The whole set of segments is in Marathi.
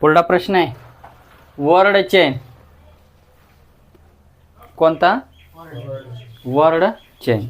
पुढला प्रश्न आहे. वर्ड चेन कोणता? Word chain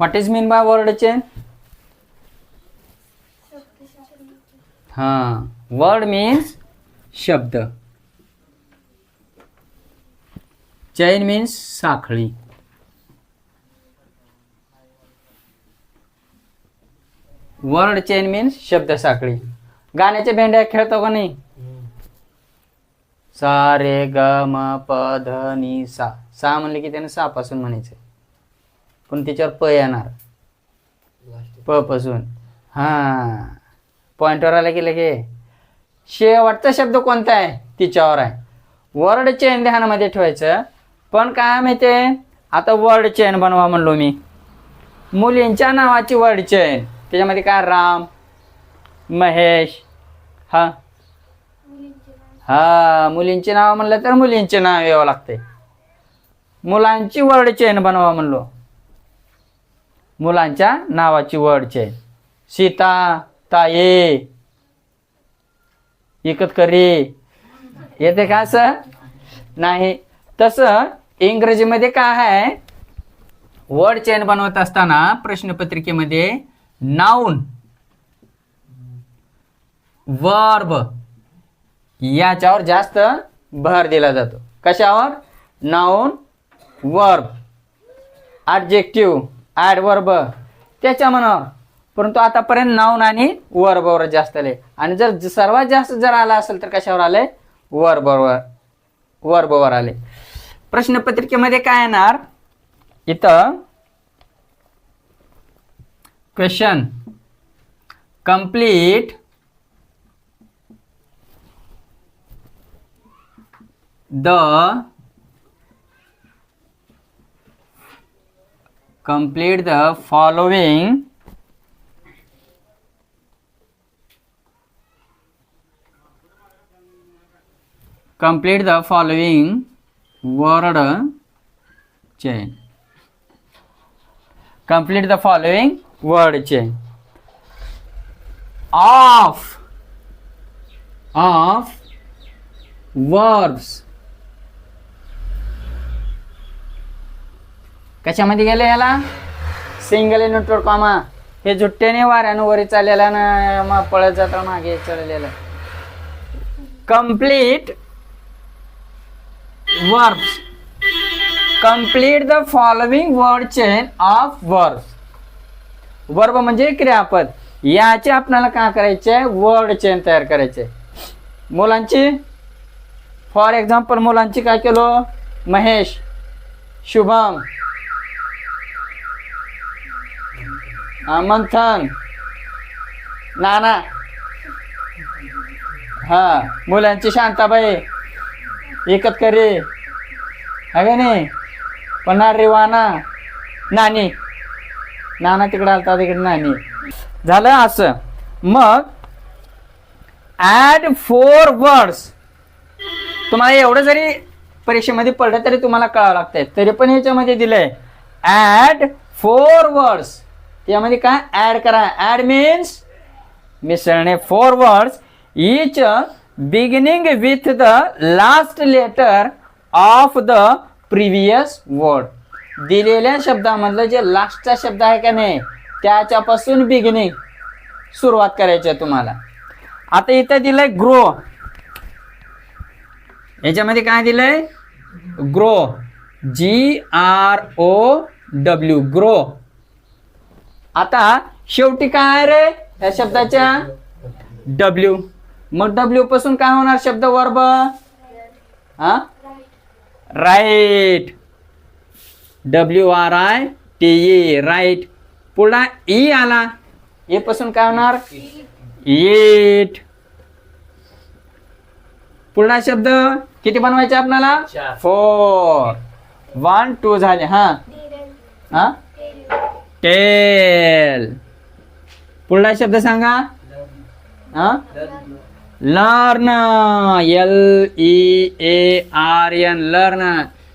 what is mean by word chain हां। वर्ड मीन्स शब्द. चैन मीन्स साखळी. वर्ड चेन मीन्स शब्द साखळी. गाण्याच्या भेंड्या खेळतो का नाही? सा रे ग म प ध नि सा. सा म्हणले की त्याने सा पासून म्हणायचं. पण त्याच्यावर प येणार. प पासून. हा. पॉइंटवर आला की लगे. शेवटचा शब्द कोणता आहे? तिच्यावर आहे. वर्ड चेन ध्यानामध्ये ठेवायचं. पण काय माहिती आता वर्ड चेन बनवा म्हणलो मी. मुलींच्या नावाची वर्ड चेन त्याच्यामध्ये काय? राम महेश हा. हा मुलींची नावं म्हणलं तर मुलींचे नाव यावं लागते मुलांची वर्ड चेन बनवा म्हणलो. मुलांच्या नावाची वर्ड चेन सीता ताये इकत करी. येते का असं? नाही. तसं इंग्रजीमध्ये काय आहे? वर्ड चेन बनवत असताना प्रश्नपत्रिकेमध्ये नाऊन वर्ब याच्यावर जास्त भर दिला जातो. कशावर? नाऊन वर्ब ॲडजेक्टिव्ह ॲडवर्ब त्याच्या मनावर परंतु आतापर्यंत नाऊन आणि वर बरोबर जास्त आले. आणि जर सर्वात जास्त जर आला असेल तर कशावर आले? वर बरोबर. आले. प्रश्नपत्रिकेमध्ये काय येणार? इथं question complete the complete the following complete the following word chain complete the following word chain of of verbs कशामध्ये गेले याला सिंगल इनोटोड कॉमा हे झुट्ट्याने वाऱ्यानं वरी चाललेला ना मग पळत जाता मागे चाललेलं complete verbs complete the following word chain of verbs verb म्हणजे क्रियापद. याचे आपल्याला काय करायचे? वर्ड चेन तयार करायचे. मुलांची फॉर एक्झाम्पल मुलांची काय केलो? महेश शुभम मंथन नाना हा मुलांची शांताबाई एकत करे. हवे नाही? पन्हार रे वाना नानी. नाना तिकडे आलता तिकडे नानी. झालं असं. मग ऍड फोर वर्ड्स तुम्हाला एवढं जरी परीक्षेमध्ये पडलं तरी तुम्हाला कळावं लागतंय. तरी पण याच्यामध्ये दिलंय. ऍड फोर वर्ड्स त्यामध्ये काय? ऍड करा. ऍड मीन्स मिसळणे. Four words each beginning with the last letter of the previous word दिलेल्या शब्दामधलं जे लास्टचा शब्द आहे का नाही त्याच्यापासून बिगिनिंग सुरुवात करायची आहे तुम्हाला. आता इथं दिलंय ग्रो याच्यामध्ये काय दिलंय? Grow G R O W grow आता शेवटी काय रे या शब्दाच्या? डब्ल्यू मग डब्ल्यू पासून काय होणार शब्द वर्ब हा? Write W R I T E write पुढला ई आला. ए पासून काय होणार? एट पुढला शब्द किती बनवायचे आपल्याला. फोर वन टू झाले हा. हा? टेल पुढला शब्द सांगा. हा? Learn. L E A R N learn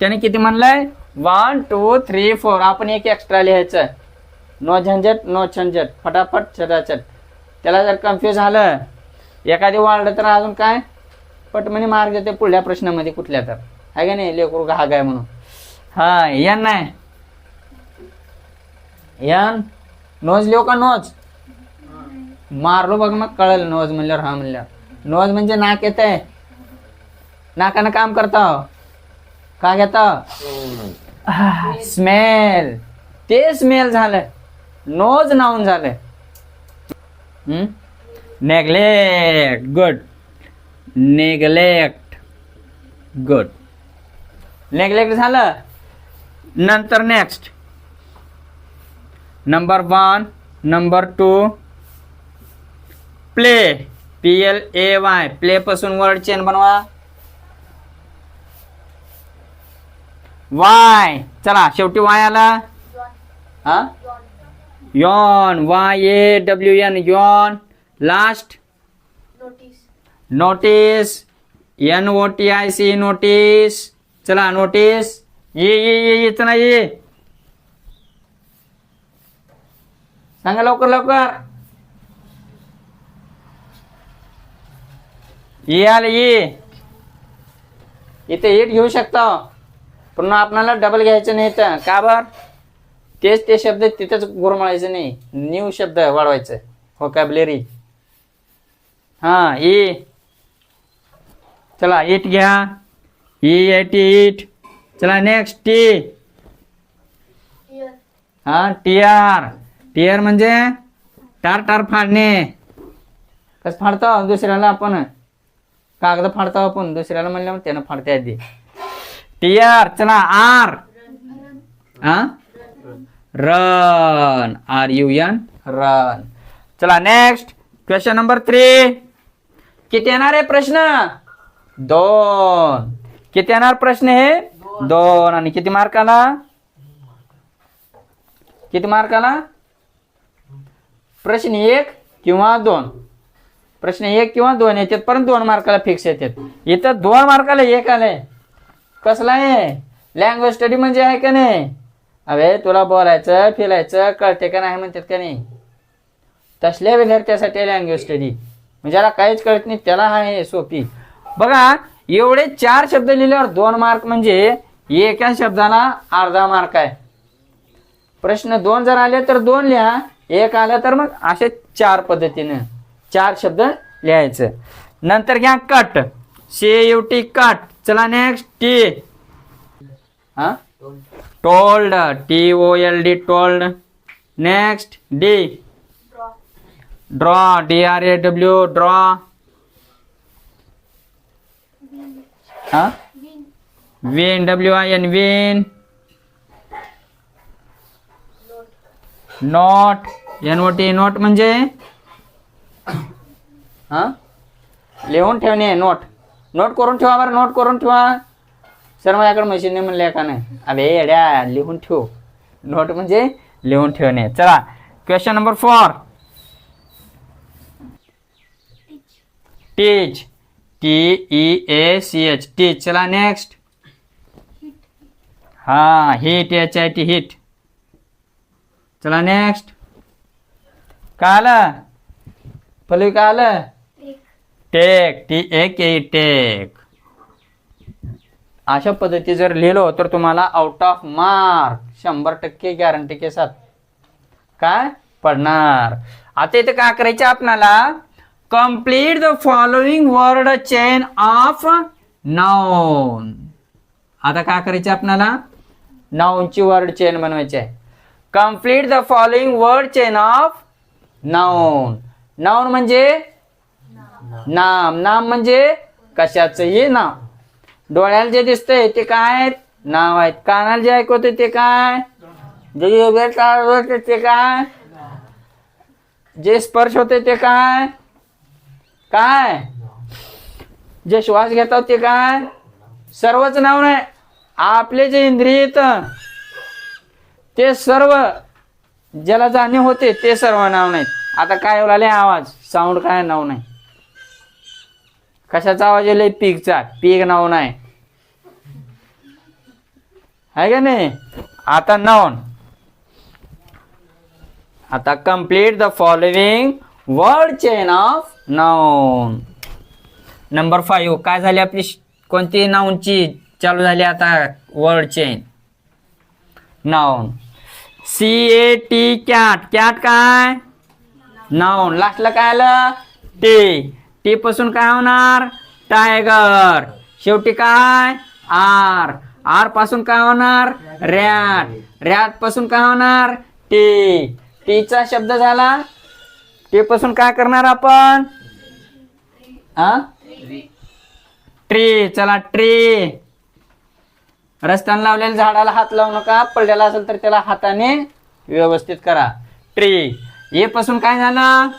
त्याने किती म्हणलंय? वन टू थ्री फोर आपण एक एक्स्ट्रा लिहायचं. नो झंझट नो झंझट फटाफट छटाछट त्याला जर कन्फ्यूज झालं एखादी वाढलं तर अजून काय? पटमनी मार्ग देते पुढल्या प्रश्नामध्ये कुठल्या तर. आहे का नाही? लेकरू घाग आहे म्हणून. हा यन नाही यन नोज लिहू का नोज मारलो बघ मग कळलं नोज म्हणल्यावर हा म्हणल्यावर. नोज म्हणजे नाक येत आहे नाकानं काम करता का घेता स्मेल. ते स्मेल झालं. नोज नाऊन झालं. Neglect. Good. Neglect. Good. Neglect झालं. नंतर next. Number one number two. Play. P L A Y play पासून वर्ड चेन बनवा. वाय चला शेवटी वाय आला. हा? Yawn Y A W N yawn last notice N O T I C notice चला नोटीस ये ये ये ये चला ये. सांगा लवकर लवकर. ये आले ये. इथे एट घेऊ शकता. पुन्हा आपणाला डबल घ्यायचं नाही तर. का बर? तेच ते शब्द तिथेच गुरमळायचं नाही. न्यू शब्द वाढवायचं. व्होकॅबलरी हा ए चला एट घ्या. ई एट चला नेक्स्ट टी हा टी आर टी आर म्हणजे टार टार फाडणे. कसं फाडतो? दुसऱ्याला आपण कागद फाडतो आपण दुसऱ्याला म्हणल्यावर त्यानं फाडते आधी टी आर चला आर. हा run. R U N? Run. चला नेक्स्ट क्वेश्चन नंबर थ्री किती येणार आहे प्रश्न? दोन. किती येणार प्रश्न हे? दोन. आणि किती मार्क आला? किती मार्क आला? प्रश्न एक किंवा दोन. प्रश्न एक किंवा दोन येतात परंतु दोन मार्काला फिक्स येतात. इथं दोन मार्काला एक आलंय. कसला आहे? लँग्वेज स्टडी म्हणजे आहे का नाही? अरे तुला बोलायचं फिरायचं कळते का नाही म्हणतात का नाही? तसल्या विद्यार्थ्यासाठी लँग्वेज स्टडी म्हणजे ज्याला काहीच कळत नाही त्याला आहे सोपी. बघा एवढे चार शब्द लिहिल्यावर दोन मार्क म्हणजे एका शब्दाला अर्धा मार्क आहे. प्रश्न दोन जर आले तर दोन लिहा एक आलं तर मग असे चार पद्धतीनं. चार शब्द लिहायचं. नंतर घ्या cut. C U T cut. चला नेक्स्ट टी हा? Told T O L D told next D draw D R A W draw हा win W I N win not N O T note म्हणजे? हा लिहून ठेवणे नोट नोट करून ठेवा बरं नोट ठेवा सर माझ्याकडे मशीन म्हणले का नाही अबे येड्या लिहून ठेव नोट म्हणजे लिहून ठेवणे चला question number four teach T E A C H teach चला नेक्स्ट हा hit H I T hit चला नेक्स्ट काय आलं पल्लवी काय आलं टेक टी एक ए टेक. अशा पद्धती जर लिहिलो तर तुम्हाला आउट ऑफ मार्क शंभर टक्के गॅरंटी के साथ. काय? पडणार. आता इथे काय करायचे आपणाला? Complete the following word chain of noun आता काय करायचे आपणाला? नाउनची वर्ड चेन बनवायची आहे. Complete the following word chain of noun noun म्हणजे? नाम. नाम. म्हणजे कशाचंही नाव डोळ्याला जे दिसतंय ते काय? नाव आहेत. कानाला जे ऐकवते ते काय? जे ते काय? जे स्पर्श होते ते काय? काय? जे श्वास घेतात ते काय? सर्वच नाव नाही. आपले जे इंद्रिय आहेत, ते सर्व ज्याला जाणीव होते ते सर्व नाव नाहीत. आता काय आले आवाज? साऊंड काय नाव नाही. कशाचा आवाज येईल पीकचा. पीक नाव नाही. आहे का नाही? आता नाऊन आता complete the following word chain of noun number five काय झाली आपली कोणती नाऊनची चालू झाली आता? Word chain noun C A T cat cat काय? नाऊन लास्टला काय आलं? टी टी पासून काय होणार? टायगर शेवटी काय? आर आरपासून काय होणार? रॅट रॅटपासून काय होणार? टी टीचा शब्द झाला. टी पासून काय करणार आपण? हा ट्री चला ट्री रस्त्याने लावलेल्या झाडाला हात लावू नका. पडलेला असेल तर त्याला हाताने व्यवस्थित करा. ट्री ए पासून काय झालं?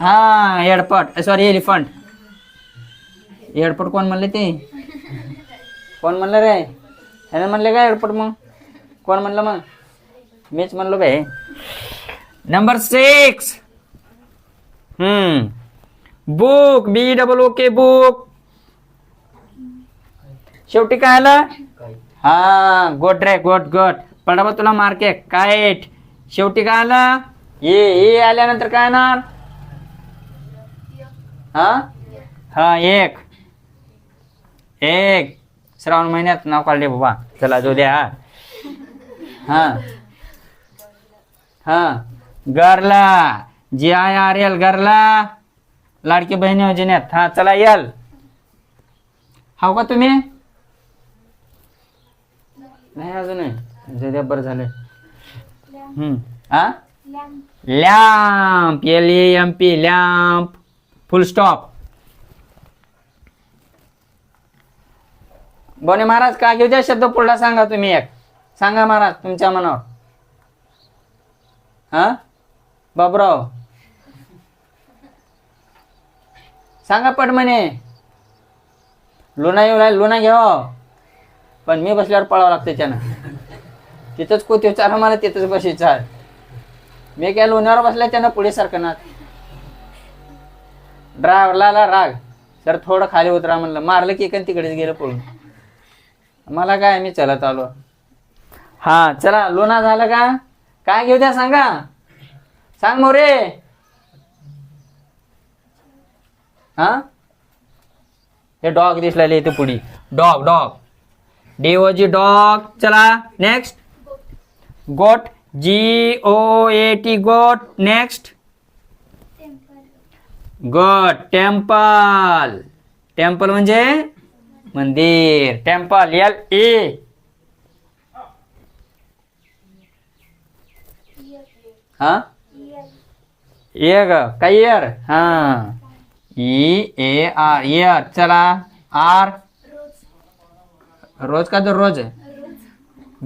हा एअरपोर्ट सॉरी एलिफंट एअरपोर्ट कोण म्हणले ते? कोण म्हणलं रे? ह्याने म्हणले का एअरपोर्ट मग? कोण म्हणलं मग? मीच म्हणलो काय number six hmm. Book B double O K book शेवटी काय आलं? हा गोट रे गोट गोट पडाबा तुला मार्के कायट शेवटी काय आलं? ए ए आल्यानंतर काय येणार हा? हा एक. एक. श्रावण महिन्यात नाव काढले बाबा. चला जो द्या. हा. हा. गरला. जी आय आर एल गरला. लाडकी बहिणी योजनेत. हा चला येल. हाव का तुम्ही? नाही अजून द्या बरं झालं हम्म. हा? Lamp L M P lamp full stop बोने महाराज का घेऊ द्या शब्द पुढला सांगा तुम्ही एक. सांगा महाराज तुमच्या मनावर. हा? बाबराव. सांगा पट म्हणे. लुना येऊ लागला लुना घ्याव. पण मी बसल्यावर पळावं लागतं त्यानं. तिथंच कोती विचारा मला तिथंच बसायचं आहे. मी काय लोण्यावर बसल्या त्यानं पुढे सरकणार. ड्रायव्हरला आला राग. सर थोडं खाली उतरा म्हणलं. मारलं की एकन तिकडेच गेलं पळून. मला काय मी चलत आलो. हा चला लोणा झालं का? काय घेऊ द्या सांगा. सांग मोरे. हा? हे डॉग दिसलेले इथे पुढे. Dog dog. D O G dog. चला next goat. G O A T goat next goat temple temple म्हणजे मंदिर. टेंपल एल ए हा ए ग काय इयर हा ई ए आर इयर चला आर रोज का तर रोज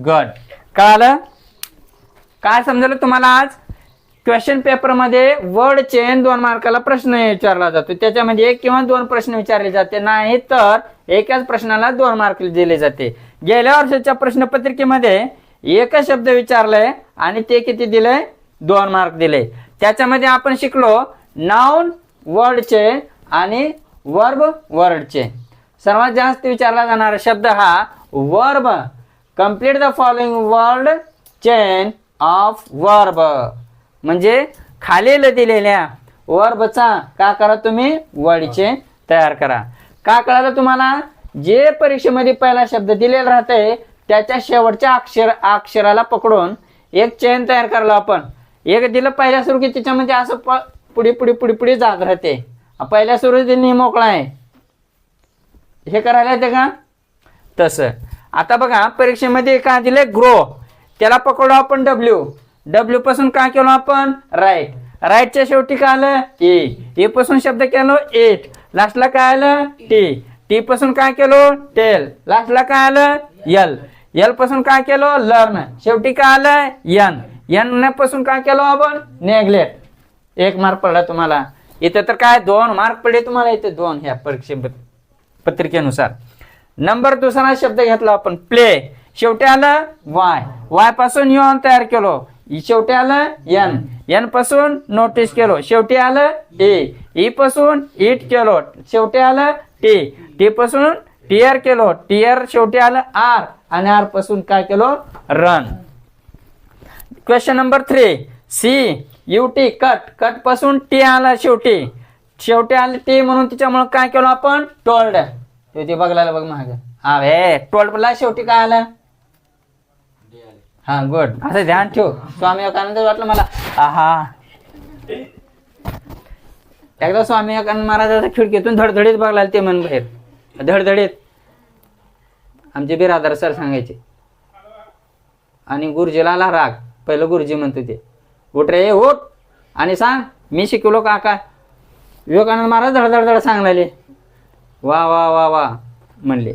गड कळालं काय समजलं तुम्हाला आज? क्वेश्चन पेपरमध्ये वर्ड चेन दोन मार्काला प्रश्न विचारला जातो. त्याच्यामध्ये एक किंवा दोन प्रश्न विचारले जाते. नाही तर एकाच प्रश्नाला दोन मार्क दिले जाते. गेल्या वर्षाच्या प्रश्नपत्रिकेमध्ये एकच शब्द विचारलाय आणि ते किती दिलंय? दोन मार्क दिले त्याच्यामध्ये आपण शिकलो नाऊन वर्ड चेन आणि वर्ब वर्ड चेन सर्वात जास्त विचारला जाणारा शब्द हा verb complete the following word chain of verb म्हणजे खालील दिलेल्या वर्बचा का करा तुम्ही? वर्डचे तयार करा. का कळालं तुम्हाला? जे परीक्षेमध्ये पहिला शब्द दिलेला राहते त्याच्या शेवटच्या अक्षर अक्षराला पकडून एक चेन तयार करलो आपण. एक दिलं पहिल्या सुरू की त्याच्यामध्ये असं प पुढे पुढे पुढे पुढे जात राहते. पहिल्या सुरुवातीने मोकळा आहे. हे करायला येते का? तसं. आता बघा परीक्षेमध्ये का दिले ग्रो त्याला पकडू आपण डब्ल्यू e. e डब्ल्यू पासून काय केलो आपण? राईट राईटच्या शेवटी काय आलं? ए ए पासून शब्द केलो एट लास्टला काय आलं? टी टी पासून काय केलो? टेल लास्टला काय आलं? यल यलपासून काय केलो? लर्न शेवटी काय आलं? यन यनपासून काय केलो आपण? नेग्लेक्ट एक मार्क पडला तुम्हाला. इथे तर काय? दोन मार्क पडले तुम्हाला इथे. दोन ह्या परीक्षे पत्रिकेनुसार. नंबर दुसरा शब्द घेतला आपण. प्ले शेवटी आलं वाय. वायपासून यॉन तयार केलो. शेवटी आलं एन. एनपासून नोटीस केलो. शेवटी आलं ए. ई पासून इट केलो. शेवटी आलं टी. टी पासून टीआर केलो. टीआर शेवटी आलं आर. आणि आरपासून काय केलो? Run. Question number three. C. U T. Cut. कटपासून T आला शेवटी. शेवटी आले टी म्हणून तिच्यामुळे काय केलं आपण? टोल्ड. ते बघायला बघ माग. हा हे टोल्डला शेवटी काय आलं? हा गुड असं ध्यान ठेव. स्वामी विवेकानंद वाटलं मला. आहा. एकदा स्वामी विवेकानंद महाराजाच्या खिडकीतून धडधडीत बघला ते मन बाहेर. धडधडीत. आमचे बिरादर सर सांगायचे. आणि गुरुजीला आला राग. पहिलं गुरुजी म्हणतो ते उठ रे उठ. आणि सांग मी शिकवलो का काय? विवेकानंद महाराज धडधडधड सांगले वा वा वा वा म्हणले.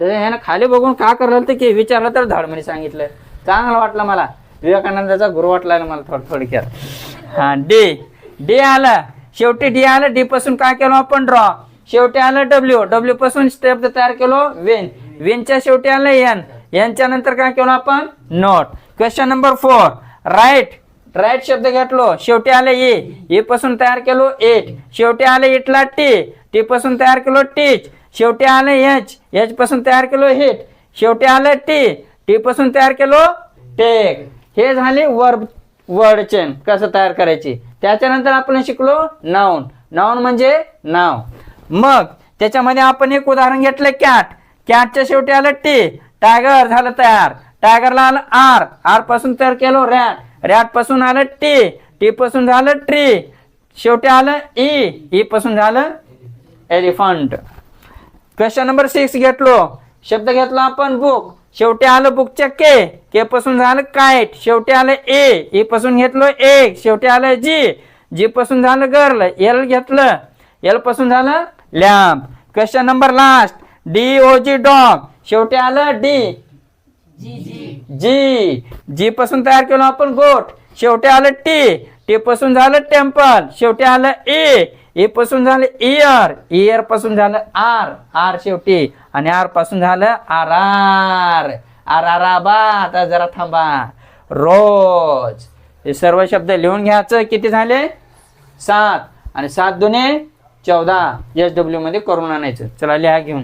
तर ह्यानं खाली बघून का करलं तर की विचारलं तर धड सांगितलं. चांगलं वाटलं मला. विवेकानंदाचा गुरु वाटला मला थोडं थोडक्यात. हा डी. डी आलं. शेवटी डी आलं डी पासून काय केलं आपण ड्रॉ शेवटी आलं डब्ल्यू डब्ल्यू पासून स्टेप तयार केलो वेन वेनच्या शेवटी आलं एन यांच्या नंतर काय केलं आपण? Note question number four write write शब्द घेतलो. शेवटी आले ए e. ए e पासून तयार केलो एट शेवटी आले इटला टी टी पासून तयार केलो टीच शेवटी आले एच एच पासून तयार केलो हिट शेवटी आलं टी टी पासून तयार केलो. टेक. हे झाले वर्ब वर्ड चेन. कसं तयार करायची? त्याच्यानंतर आपण शिकलो नाऊन. नाऊन म्हणजे नाव. मग त्याच्यामध्ये आपण एक उदाहरण घेतलं कॅट. कॅटच्या शेवटी आलं टी. टायगर झालं तयार. टायगरला आलं आर. आरपासून तयार केलो रॅट. रॅटपासून आलं टी. टी पासून झालं ट्री. शेवटी आलं ई. ई पासून झालं एलिफंट. क्वेश्चन नंबर सिक्स घेतलो. शब्द घेतला आपण बुक. शेवटी आलं बुकच्या के के पासून झालं कायट शेवटी आलं ए ए पासून घेतलं एक. शेवटी आलं जी जी पासून झालं गर्ल एल घेतलं. एलपासून झालं lamp question number last D O G dog शेवटी आलं डी जी जी पासून तयार केलो आपण गोट शेवटी आलं टी टी पासून झालं टेम्पल शेवटी आलं ए ए पासून झालं एअर एअरपासून झालं आर. आर शेवटी. आणि आरपासून झालं आर आर. आर आर आबा आता जरा थांबा. रोज. हे सर्व शब्द लिहून घ्यायचं. किती झाले? सात. आणि सात दोन्ही चौदा. एस डब्ल्यू मध्ये करून आणायचं. चला लिहा घेऊन.